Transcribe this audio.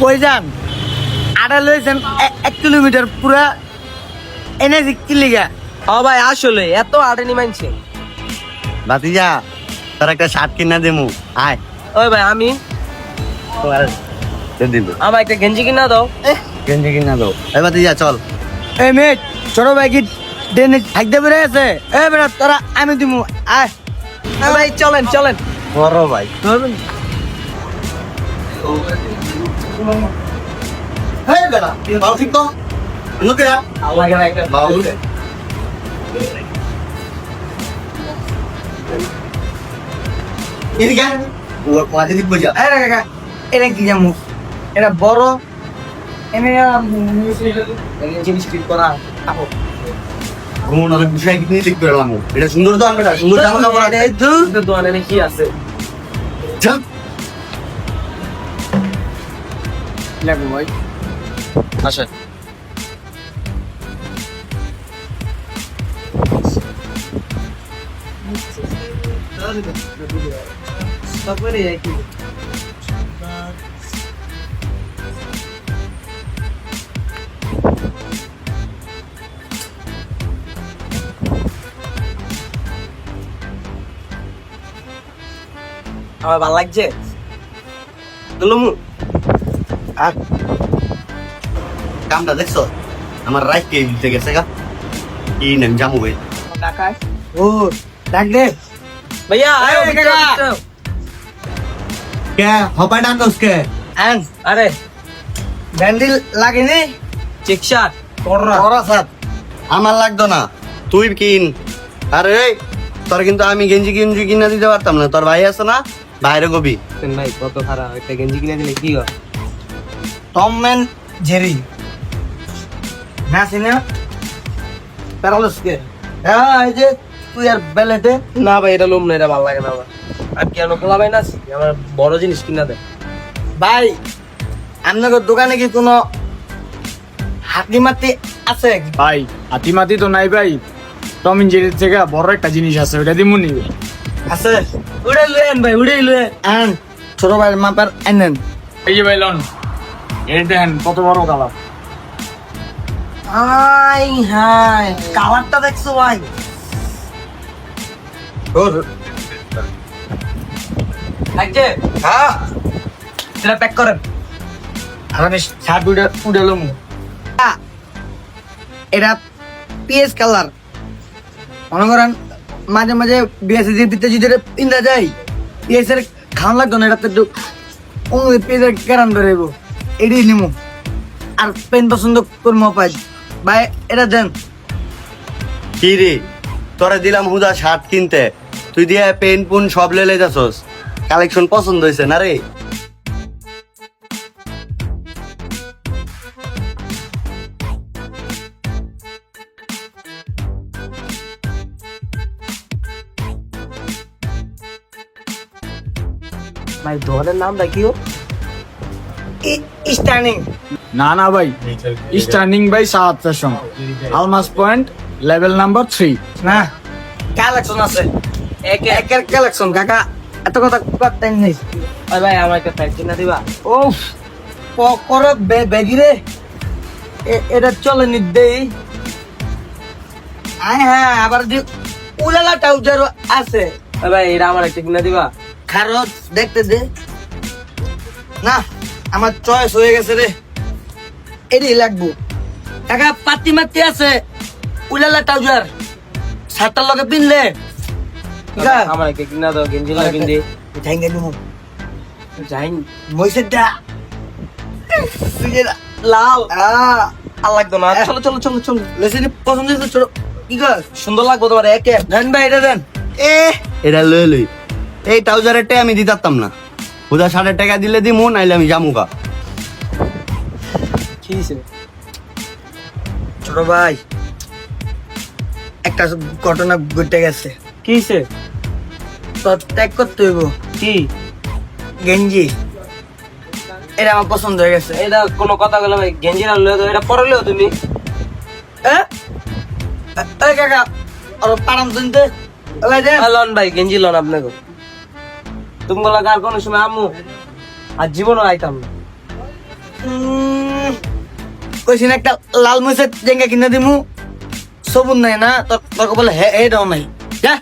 কই যান আড়া লইছেন এ- এক কিলোমিটার পুরা এনে কি লিগা? ও ভাই আসলে এত আড়েনি মানছে ভাতিজা তোর একটা শার্ট কিনা দেমু আয়। ওই ভাই আমি? আমার একটা গেঞ্জি কিনা দাও। গেঞ্জি কিনা দাও। এই ভাতিজা চল। এই মেট ছোট ভাই কি ডেনে থাকতে পেরে আছে? এ বেটা তোরা আমি দিমু আয়। এ ভাই চলেন চলেন। বড় ভাই। এই বেটা বাবু ঠিক তো লুকে যা বাবু এদিকে আয়। ও পাঁচে দিব যা এই রে কাকা এটা কি জামু এটা বড় এনে জিনিস ঠিক করা আপো ঘুমন অনেক বিষয় নিয়ে লিখতে পারলাম এটা সুন্দর তো আনবে সুন্দর জামা কাপড় আছে তো দোকানে কি আছে চল লাগবো ভাই আসে তারপরে কি আমার ভালো লাগছে? দুলুমু আর কামটা দেখছো আমার রাইট কে দিতে গেছে গা কি নাম জামু ভাই কাকা ও ডাক দে भैया आयो ए, बिट्टो, काका। बिट्टो। কে হপাই ডাক দোসকে আন अरे ব্যান্ডেল লাগে নে চেক শট ওরা সাত আমার লাগতো না তুই কিন আরে এই তোর কিন্তু আমি গেঞ্জি গেঞ্জি কিনা দিতে পারতাম না তোর ভাই আছে না বাইরে গবি ভাই কত খারাপ একটা গেঞ্জি কিনে দিলে কি হয় টম ম্যান জেরি না হ্যাঁ এই যে তুই আর বেলেটে না ভাই এটা লোম না এটা ভালো লাগে না আমার। আর কেন খোলা ভাই না আমার বড় জিনিস কিনা দেয় ভাই আপনাদের দোকানে কি কোনো হাতি মাতি আছে? ভাই হাতিমাতি তো নাই ভাই। টম ইঞ্জিনের থেকে বড় একটা জিনিস আছে ওটা দিমু নিবে আছে। উড়ে লুয়েন ভাই উড়ে লুয়েন। আন ছোট ভাইয়ের মাপার আনেন। এই যে ভাই লন। এই দেখেন কত বড় কালার আই হাই কালারটা দেখছ ভাই? ওর লাগছে? হ্যাঁ। এটা প্যাক করেন। আমি শার্ট উড়ে উড়ে এটা পিএস কালার মনে করেন মাঝে মাঝে বিএসসি দিতে যদি এটা পিন্দা যায় পিএস এর খাওয়ান লাগতো না এটা তো একটু অন্য পিএস এর কেরান ধরেব এটাই নিমু। আর পেন পছন্দ করব পাই ভাই এটা দেন। কি রে? তোরা দিলাম হুদা শার্ট কিনতে। তুই দিয়ে পেন পুন সব লেলে যাছস কালেকশন পছন্দ হয়েছে না রে? ভাই দোকানের নামটা কি স্টার্নিং না না ভাই স্টার্নিং বাই সাত station Almas point level number three না কালেকশন আছে। এক একের কালেকশন কাকা এত কথা করতেন নেই? ভাই আমার একটা প্যাক কিনা দিবা। ও করে বেগি রে। এ- এটা চলে নি দেই। আয় হ্যাঁ আবার যে উলালা টাউজার আছে। ভাই এটা আমার একটা কিনা দিবা। খারত দেখতে দে। না। আমার চয়েস হয়ে গেছে রে। এটাই লাগবো। কাকা পাতি মাতি আছে উলালা টাউজার সাতটার লগে পিনলে। আমার একটা কিনা দাও গেঞ্জি লাগে কিনতে ঝাইঙ্গা নিমু যাই মইসের দা লাল। আর লাগতো না। চলো চলো চলো চলো। লেসিনি পছন্দ হয়েছে ছোট কি কর? সুন্দর লাগবো তোমার একে। দেন ভাই এটা দেন। এ। এটা লই লই। এই ট্রাউজারের টাই আমি দিতাম না। হুদা ষাটের টাকা দিলে দিমু নাইলে আমি জামুকা কি হয়েছে ছোট ভাই একটা ঘটনা ঘটে গেছে। কি হয়েছে ত্যাগ করতে হইব। কি? গেঞ্জি। এটা আমার পছন্দ হয়ে গেছে। এটা কোনো কথা বলে ভাই গেঞ্জি না দাও, এটা পরলেও তুমি। কাকা আর পারাম শুনতে লন ভাই গেঞ্জি লন আপনাকে। তুমি বলা আর কোনো সময় আম্মু আর জীবনও আইতাম না। উম, কইছি না একটা লাল মুসের জেঙ্গা কিনে দিমু। সবুন নাই না তোর তোর বলে হে হে দাও নাই। যা।